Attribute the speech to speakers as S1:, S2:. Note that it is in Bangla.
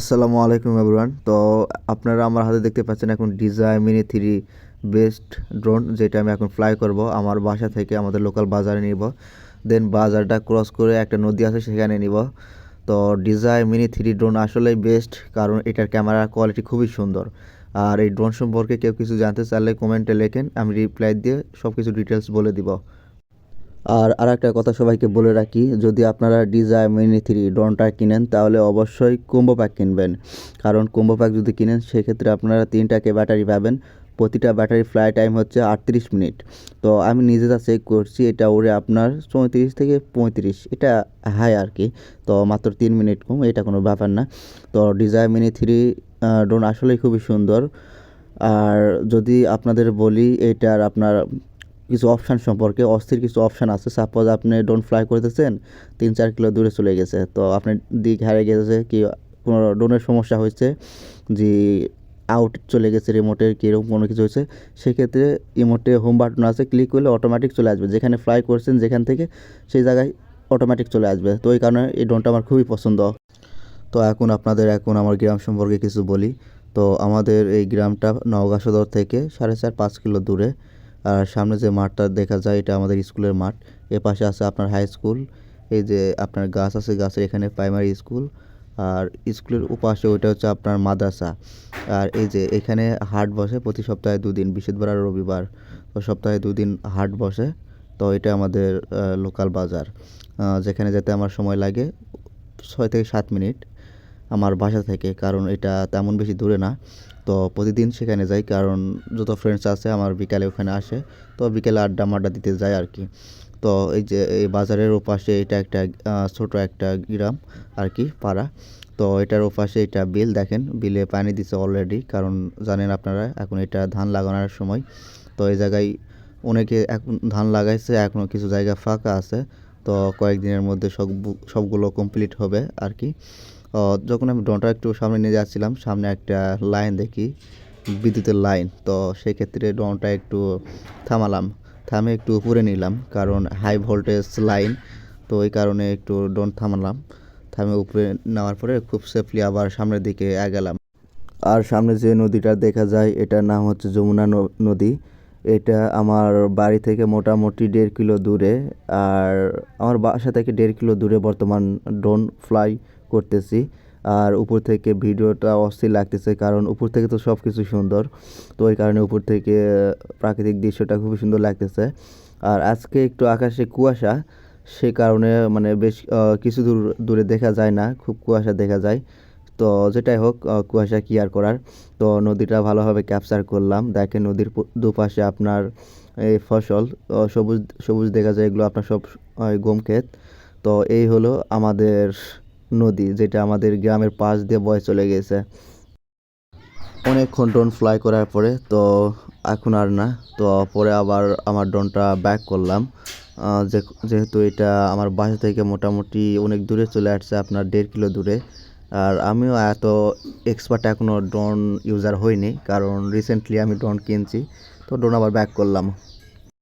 S1: আসসালামু আলাইকুম এভরিওয়ান। তো আপনারা আমার হাতে দেখতে পাচ্ছেন এখন DJI mini three best drone, যেটা আমি এখন ফ্লাই করব। আমার বাসা থেকে আমাদের লোকাল বাজারে নিব। দেন বাজারটা ক্রস করে একটা নদী আছে, সেখানে নিব। তো ডিজাই মিনি থ্রি ড্রোন আসলেই বেস্ট কারণ এটার ক্যামেরা কোয়ালিটি খুবই সুন্দর। আর এই ড্রোন সম্পর্কে কেউ কিছু জানতে চাইলে কমেন্টে লেখেন, আমি রিপ্লাই দিয়ে সব কিছু ডিটেলস বলে দিব। আর আর একটা কথা সবাইকে বলে রাখি, যদি আপনারা ডিজাই মিনি থ্রি ড্রোনটা কিনেন, তাহলে অবশ্যই কম্বো প্যাক কিনবেন। কারণ কম্বো প্যাক যদি কিনেন, সেক্ষেত্রে আপনারা তিনটাকে ব্যাটারি পাবেন। প্রতিটা ব্যাটারি ফ্লাই টাইম হচ্ছে আটত্রিশ মিনিট। তো আমি নিজেরা চেক করছি, এটা ওরে আপনার চৌত্রিশ থেকে পঁয়ত্রিশ, এটা হাই আর কি। তো মাত্র তিন মিনিট কম, এটা কোনো ব্যাপার না। তো ডিজাই মিনি থ্রি ড্রোন আসলেই খুবই সুন্দর। আর যদি আপনাদের বলি, এটার আপনার কিছু অপশান সম্পর্কে, অস্থির কিছু অপশান আছে। সাপোজ আপনি ড্রোন ফ্লাই করতেছেন, তিন চার কিলো দূরে চলে গেছে। তো আপনি দিক হারিয়ে গেছে কি, কোনো ড্রোনের সমস্যা হয়েছে? যে আউট চলে গেছে রিমোটের কীরকম কোনো কিছু হয়েছে? সেক্ষেত্রে রিমোটে হোম বাটন আছে ক্লিক করলে অটোমেটিক চলে আসবে। যেখানে ফ্লাই করছেন যেখান থেকে, সেই জায়গায় অটোমেটিক চলে আসবে। তো এই কারণে এই ড্রোনটা আমার খুবই পছন্দ। তো এখন আপনাদের, এখন আমার গ্রাম সম্পর্কে কিছু বলি। তো আমাদের এই গ্রামটা নওগাঁ সদর থেকে সাড়ে চার পাঁচ কিলো দূরে। আর সামনে যে মাঠটা দেখা যায়, এটা আমাদের স্কুলের মাঠ। এ পাশে আছে আপনার হাই স্কুল এই যে আপনার গাছ আছে, গাছের এখানে প্রাইমারি স্কুল আর স্কুলের উপাশে ওইটা হচ্ছে আপনার মাদ্রাসা। আর এই যে এখানে হাট বসে প্রতি সপ্তাহে দুদিন, বৃহস্পতিবার আর রবিবার। তো সপ্তাহে দুদিন হাট বসে। তো এটা আমাদের লোকাল বাজার। যেখানে যেতে আমার সময় লাগে, ছয় থেকে সাত মিনিট। আমার বাসা থেকে, কারণ এটা তেমন বেশি দূরে না। তো প্রতিদিন সেখানে যাই, কারণ যত ফ্রেন্ডস আছে আমার বিকালে ওখানে আসে, তো বিকেলে আড্ডা মাড্ডা দিতে যাই আর কি তো এই যে, এই বাজারের ওপাশে এটা একটা ছোট একটা গ্রাম আর কি পাড়া। তো এটার ওপাশে এটা বিল, দেখেন, বিলে পানি দিছে অলরেডি কারণ জানেন আপনারা, এখন এটা ধান লাগানোর সময়। তো এই জায়গায় অনেকে এখন ধান লাগাইছে এখনও কিছু জায়গা ফাঁকা আছে। তো কয়েকদিনের মধ্যে সব, সবগুলো কমপ্লিট হবে আর কি যখন আমি ড্রোনটা একটু সামনে নিয়ে যাচ্ছিলাম, সামনে একটা লাইন দেখি, বিদ্যুতের লাইন। তো সেক্ষেত্রে ড্রোনটা একটু থামালাম থামে একটু উপরে নিলাম, কারণ হাই ভোল্টেজ লাইন, তো এই কারণে একটু ড্রোন থামালাম। থামে উপরে নেওয়ার পরে খুব সেফলি আবার সামনের দিকে এগালাম। আর সামনে যে নদীটা দেখা যায়, এটার নাম হচ্ছে যমুনা নদী। এটা আমার বাড়ি থেকে মোটামুটি দেড় কিলো দূরে, আর আমার বাসা থেকে দেড় কিলো দূরে বর্তমান ড্রোন ফ্লাই করতেছি। আর উপর থেকে ভিডিওটা অস্থির লাগতেছে কারণ উপর থেকে তো সব কিছু সুন্দর। তো ওই কারণে উপর থেকে প্রাকৃতিক দৃশ্যটা খুবই সুন্দর লাগতেছে। আর আজকে একটু আকাশে কুয়াশা, সে কারণে মানে বেশ কিছু দূর, দূরে দেখা যায় না, খুব কুয়াশা দেখা যায়। তো যেটাই হোক কুয়াশা কি আর করার? তো নদীটা ভালোভাবে ক্যাপচার করলাম। দেখেন নদীর দুপাশে আপনার, এই ফসল সবুজ সবুজ দেখা যায়, এগুলো আপনার সব গম ক্ষেত। তো এই হলো আমাদের নদী যেটা আমাদের গ্রামের পাশ দিয়ে বয়ে চলে গেছে। অনেকক্ষণ ড্রোন ফ্লাই করার পরে তো এখন আর না, তো পরে আবার আমার ড্রোনটা ব্যাক করলাম। যেহেতু এটা আমার বাসা থেকে মোটামুটি অনেক দূরে চলে আসছে, আপনার দেড় কিলো দূরে। আর আমিও এত এক্সপার্ট এখনও ড্রোন ইউজার হইনি, কারণ রিসেন্টলি আমি ড্রোন কিনছি, তো ড্রোন আবার ব্যাক করলাম।